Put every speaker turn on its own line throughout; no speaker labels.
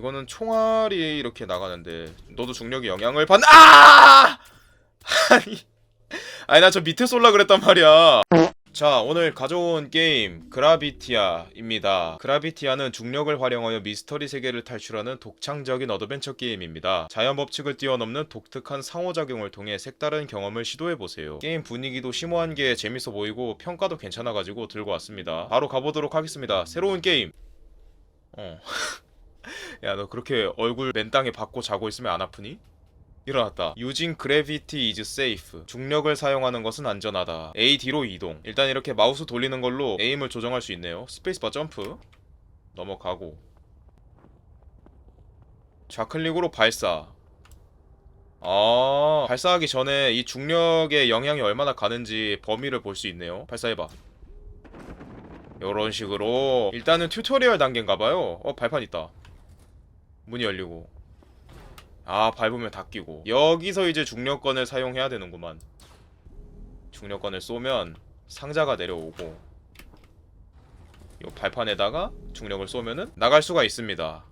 이거는 총알이 이렇게 나가는데 너도 중력의 영향을 받 아! 아니 아니 나 저 밑에 쏠라 그랬단 말이야. 자 오늘 가져온 게임 그라비티아입니다. 그라비티아는 중력을 활용하여 미스터리 세계를 탈출하는 독창적인 어드벤처 게임입니다. 자연 법칙을 뛰어넘는 독특한 상호작용을 통해 색다른 경험을 시도해보세요. 게임 분위기도 심오한 게 재밌어 보이고 평가도 괜찮아가지고 들고 왔습니다. 바로 가보도록 하겠습니다. 새로운 게임. 어 야 너 그렇게 얼굴 맨 땅에 박고 자고 있으면 안 아프니? 일어났다. Using gravity is safe. 중력을 사용하는 것은 안전하다. A, D로 이동. 일단 이렇게 마우스 돌리는 걸로 에임을 조정할 수 있네요. 스페이스바 점프. 넘어가고. 좌클릭으로 발사. 아, 발사하기 전에 이 중력의 영향이 얼마나 가는지 범위를 볼 수 있네요. 발사해봐. 요런 식으로. 일단은 튜토리얼 단계인가봐요. 어, 발판 있다. 문이 열리고. 아 밟으면 닫히고 여기서 이제 중력권을 사용해야 되는구만 중력권을 쏘면 상자가 내려오고 요 발판에다가 중력을 쏘면은 나갈 수가 있습니다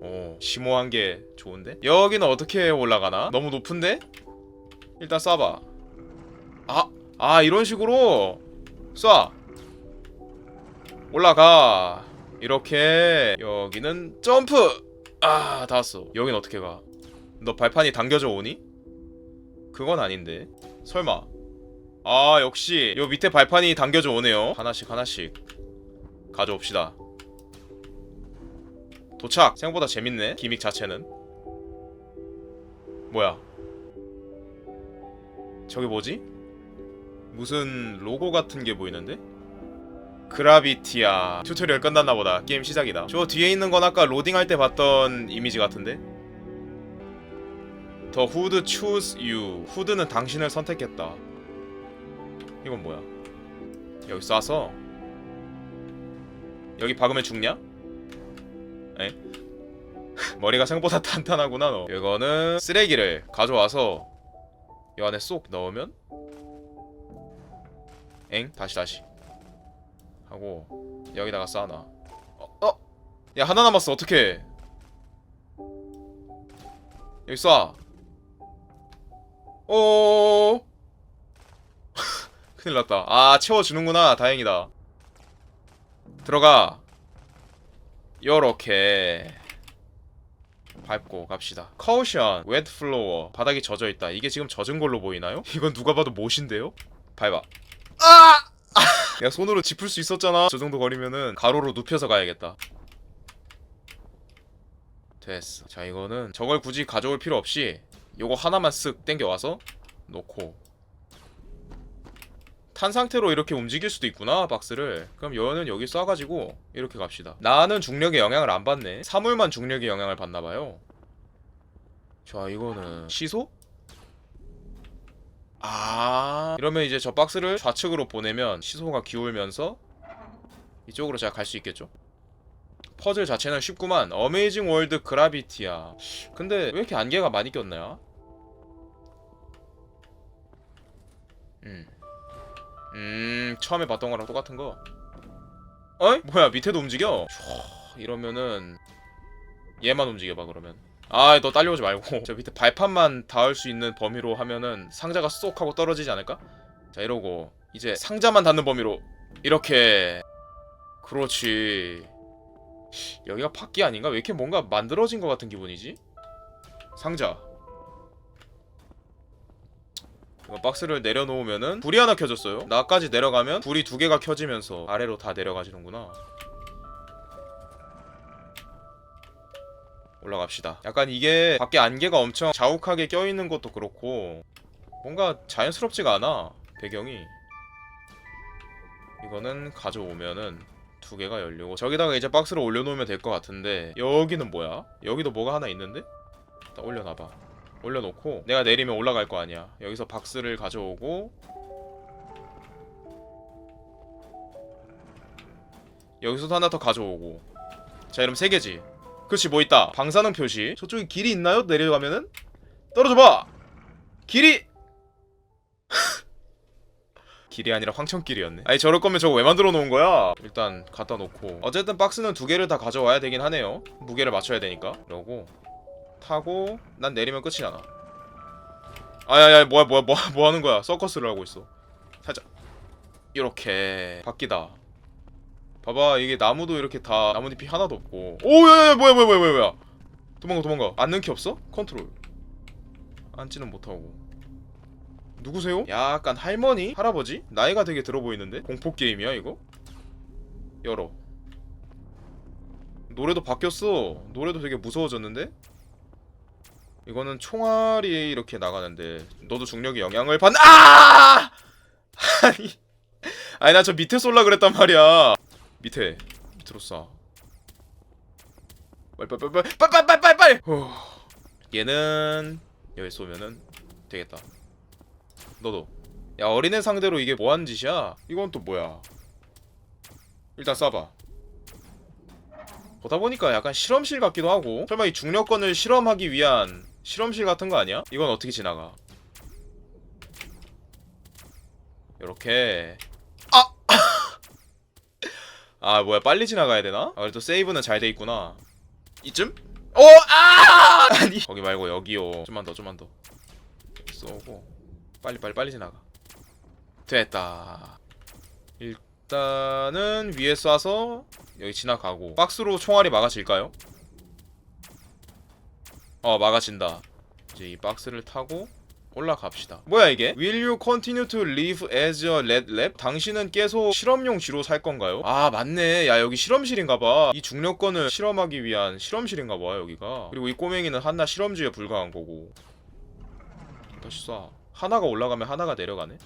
오 심오한 게 좋은데? 여기는 어떻게 올라가나? 너무 높은데? 일단 쏴봐 아! 아 이런 식으로 쏴 올라가 이렇게 여기는 점프! 아 닿았어. 여긴 어떻게 가 너 발판이 당겨져 오니? 그건 아닌데. 설마. 아 역시. 요 밑에 발판이 당겨져 오네요. 하나씩 하나씩. 가져옵시다. 도착! 생각보다 재밌네 기믹 자체는. 뭐야? 저게 뭐지? 무슨 로고 같은 게 보이는데? 그라비티아 튜토리얼 끝났나 보다. 게임 시작이다. 저 뒤에 있는 건 아까 로딩할 때 봤던 이미지 같은데? The Hood choose you. 후드는 당신을 선택했다. 이건 뭐야? 여기 쏴서? 여기 박으면 죽냐? 에? 머리가 생각보다 탄탄하구나 너. 이거는 쓰레기를 가져와서 이 안에 쏙 넣으면? 엥? 다시 다시 하고 여기다가 쌓아놔. 어? 어? 야 하나 남았어. 어떡해? 여기 쏴. 오 큰일 났다. 아 채워주는구나. 다행이다. 들어가. 요렇게. 밟고 갑시다. 카우션 웨트 플로어 바닥이 젖어있다. 이게 지금 젖은 걸로 보이나요? 이건 누가 봐도 못인데요? 밟아. 아! 야 손으로 짚을 수 있었잖아. 저 정도 거리면은 가로로 눕혀서 가야겠다. 됐어. 자 이거는 저걸 굳이 가져올 필요 없이 요거 하나만 쓱 땡겨와서 놓고. 탄 상태로 이렇게 움직일 수도 있구나 박스를. 그럼 여는 여기 쏴가지고 이렇게 갑시다. 나는 중력의 영향을 안 받네. 사물만 중력의 영향을 받나봐요. 자 이거는 시소? 아 이러면 이제 저 박스를 좌측으로 보내면 시소가 기울면서 이쪽으로 제가 갈 수 있겠죠 퍼즐 자체는 쉽구만 어메이징 월드 그라비티야 근데 왜 이렇게 안개가 많이 꼈나요? 음. 음 처음에 봤던 거랑 똑같은 거 어이? 뭐야 밑에도 움직여? 촤, 이러면은 얘만 움직여봐 그러면 아, 너 딸려오지 말고 저 밑에 발판만 닿을 수 있는 범위로 하면은 상자가 쏙 하고 떨어지지 않을까? 자, 이러고 이제 상자만 닿는 범위로 이렇게 그렇지. 여기가 밖이 아닌가? 왜 이렇게 뭔가 만들어진 것 같은 기분이지? 상자. 박스를 내려놓으면은 불이 하나 켜졌어요. 나까지 내려가면 불이 두 개가 켜지면서 아래로 다 내려가지는구나. 올라갑시다. 약간 이게 밖에 안개가 엄청 자욱하게 껴있는 것도 그렇고 뭔가 자연스럽지가 않아 배경이 이거는 가져오면은 두 개가 열리고 저기다가 이제 박스를 올려놓으면 될 것 같은데 여기는 뭐야? 여기도 뭐가 하나 있는데? 일단 올려놔봐 올려놓고 내가 내리면 올라갈 거 아니야 여기서 박스를 가져오고 여기서도 하나 더 가져오고 자 이러면 세 개지 그렇지 뭐 있다. 방사능 표시. 저쪽에 길이 있나요? 내려가면은? 떨어져봐! 길이! 길이 아니라 황천길이었네. 아니 저럴 거면 저거 왜 만들어 놓은 거야? 일단 갖다 놓고. 어쨌든 박스는 두 개를 다 가져와야 되긴 하네요. 무게를 맞춰야 되니까. 그러고 타고 난 내리면 끝이잖아 아야야 뭐야 뭐야 뭐, 뭐 하는 거야? 서커스를 하고 있어. 살짝. 이렇게. 바뀌다 봐봐 이게 나무도 이렇게 다 나뭇잎이 하나도 없고 오 야야 뭐야 뭐야 뭐야 뭐야 뭐야 도망가 도망가 앉는 키 없어? 컨트롤 앉지는 못하고 누구세요? 약간 할머니? 할아버지? 나이가 되게 들어 보이는데? 공포 게임이야 이거? 열어 노래도 바뀌었어 노래도 되게 무서워졌는데? 이거는 총알이 이렇게 나가는데 너도 중력의 영향을 받... 아! 아니 아니 나 저 밑에 쏠라 그랬단 말이야 밑에 밑으로 쏴 빨빨빨빨빨빨빨빨빨 후. 얘는 여기 쏘면은 되겠다 너도 야 어린애 상대로 이게 뭐하는 짓이야? 이건 또 뭐야 일단 쏴봐 보다 보니까 약간 실험실 같기도 하고 설마 이 중력권을 실험하기 위한 실험실 같은 거 아니야? 이건 어떻게 지나가 요렇게 아! 아 뭐야 빨리 지나가야 되나? 아 그래도 세이브는 잘 돼 있구나 이쯤? 오! 아! 아니 거기 말고 여기요 좀만 더 좀만 더 쏘고 빨리 빨리 빨리 지나가 됐다 일단은 위에 쏴서 여기 지나가고 박스로 총알이 막아질까요? 어 막아진다 이제 이 박스를 타고 올라갑시다. 뭐야 이게? Will you continue to live as a red lab? 당신은 계속 실험용 쥐로 살 건가요? 아 맞네. 야 여기 실험실인가 봐. 이 중력권을 실험하기 위한 실험실인가 봐 여기가. 그리고 이 꼬맹이는 한낱 실험지에 불과한 거고. 다시 쏴. 하나가 올라가면 하나가 내려가네?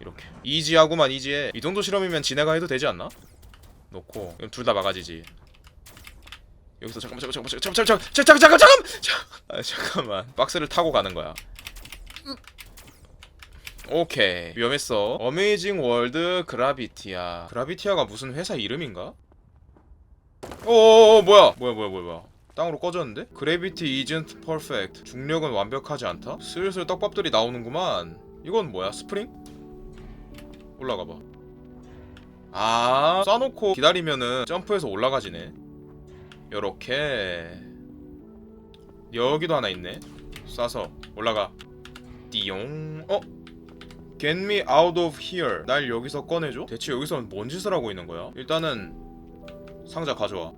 이렇게. 이지하구만 이지해. 이 정도 실험이면 지네가 해도 되지 않나? 놓고. 둘다 막아지지 여기서 잠깐만 잠깐만 잠깐만 잠깐만 잠깐만 잠깐만 잠깐만 잠깐만 아, 잠깐만 박스를 타고 가는 거야 오케이 위험했어 어메이징 월드 그라비티아 그라비티아가 무슨 회사 이름인가? 오오오 뭐야 뭐야 뭐야 뭐야 뭐야 땅으로 꺼졌는데? 그래비티 isn't perfect 중력은 완벽하지 않다? 슬슬 떡밥들이 나오는구만 이건 뭐야 스프링? 올라가봐 아 쏴놓고 기다리면은 점프해서 올라가지네 요렇게. 여기도 하나 있네. 쏴서 올라가. 띠용. 어? Get me out of here. 날 여기서 꺼내줘? 대체 여기서는 뭔 짓을 하고 있는 거야? 일단은 상자 가져와.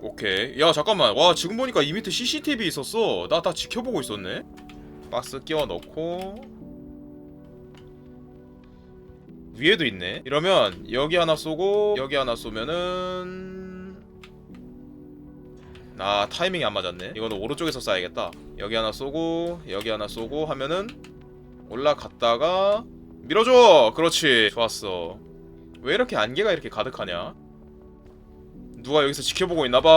오케이. 야 잠깐만. 와 지금 보니까 이 밑에 CCTV 있었어. 나 다 지켜보고 있었네. 박스 끼워 넣고. 위에도 있네. 이러면 여기 하나 쏘고 여기 하나 쏘면은 아 타이밍이 안 맞았네. 이거는 오른쪽에서 쏴야겠다. 여기 하나 쏘고 여기 하나 쏘고 하면은 올라갔다가 밀어줘! 그렇지. 좋았어. 왜 이렇게 안개가 이렇게 가득하냐? 누가 여기서 지켜보고 있나봐.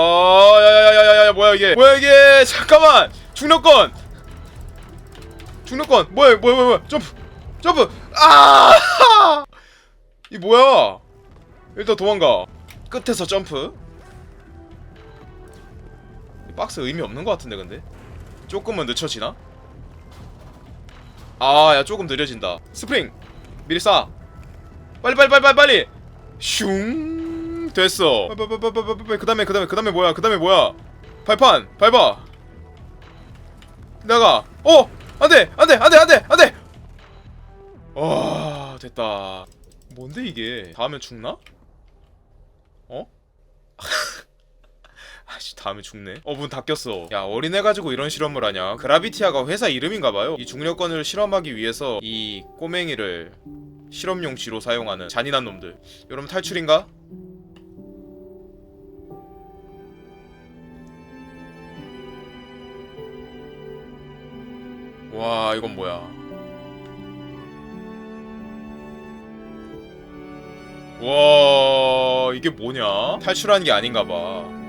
야야야야야 뭐야 이게? 뭐야 이게? 잠깐만! 중력권! 중력권! 뭐야 뭐야 뭐야? 점프! 점프! 아! 이 뭐야? 일단 도망가. 끝에서 점프. 이 박스 의미 없는 것 같은데 근데. 조금은 늦춰지나? 아, 야 조금 느려진다. 스프링. 미리 쏴. 빨리 빨리 빨리 빨리 빨리. 슝. 됐어. 빨빨빨빨빨빨. 그다음에 그 다음에 그 다음에 뭐야? 그 다음에 뭐야? 발판 밟아. 나가. 어! 안돼 안돼 안돼 안돼 안돼. 와 됐다 뭔데 이게 다음에 죽나? 어? 아씨 다음에 죽네? 어문 닫혔어. 야 어린애 가지고 이런 실험을 하냐? 그라비티아가 회사 이름인가봐요. 이 중력권을 실험하기 위해서 이 꼬맹이를 실험용 쥐로 사용하는 잔인한 놈들. 여러분 탈출인가? 와 이건 뭐야? 와 이게 뭐냐? 탈출한 게 아닌가 봐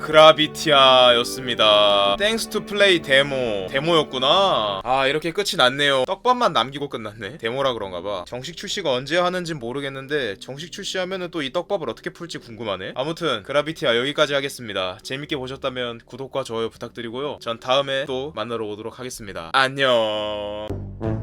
그라비티아였습니다. 땡스 투 플레이 데모. 데모였구나. 아, 이렇게 끝이 났네요. 떡밥만 남기고 끝났네. 데모라 그런가 봐. 정식 출시가 언제 하는진 모르겠는데 정식 출시하면은 또 이 떡밥을 어떻게 풀지 궁금하네. 아무튼 그라비티아 여기까지 하겠습니다. 재밌게 보셨다면 구독과 좋아요 부탁드리고요. 전 다음에 또 만나러 오도록 하겠습니다. 안녕.